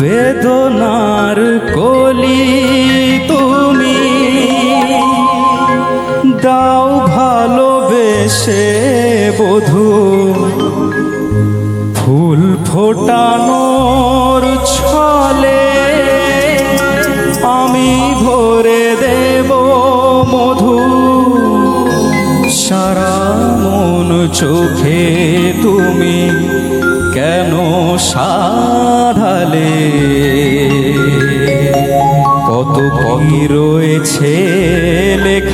বেদনার কলি তুমি। দাও ভালোবেসে বধু। ফুল ফোটানোর ছলে আমি ভরে দেব মধু। সারা মন চোখে তুমি কেন সাধালে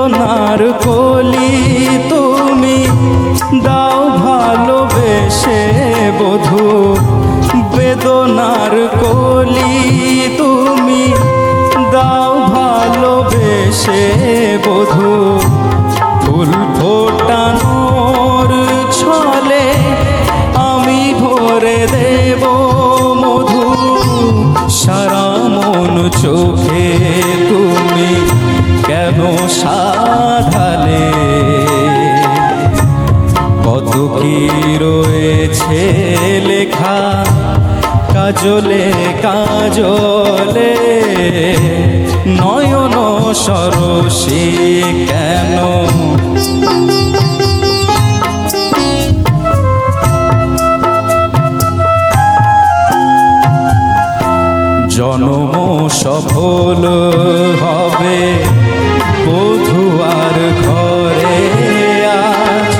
বেদনার কলি তুমি দাও ভালোবেসে বধু। বেদনার কলি তুমি দাও ভালোবেসে বধু। ফুল ফোটানোর ছলে আমি ভরে দেব মধু। সারা মন চোখে তুমি কেন সাধালে কত কি রয়েছে লেখা? কাজলে কাজলে। নয়ন সরসী কেন জনম সফল হবে। বধুয়ার ঘরে আজ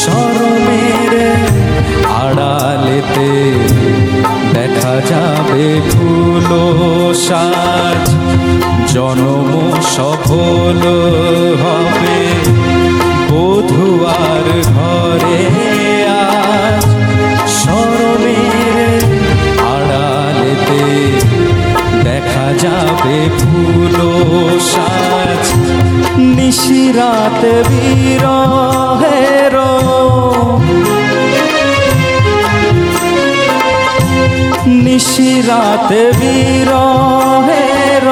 শরমের আড়ালেতে দেখা যাবে ফুল সাজ। জনম সফল হবে। যাবে ফুল সাজ নিশিরাত বিরহের। নিশিরাত বিরহের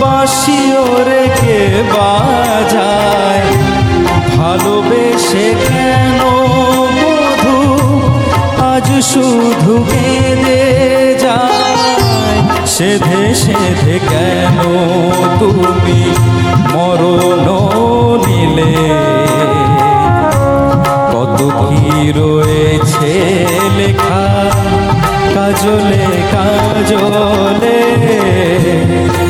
বাসিও রেখে বাজায়। ভালোবেসে কেন বধু, আজ শুধু কেঁদে যায়। সেধে সেধে কেন তুমি মরণ নিলে? কত কি রয়েছে লেখা কাজলে কাজলে?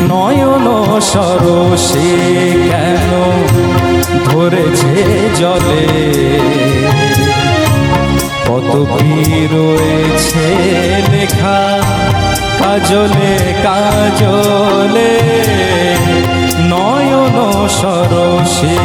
নয়ন সরসী কেন ধরেছে জলে? কত কি রয়েছে লেখা কাজলে কাজলে নয়ন সরসী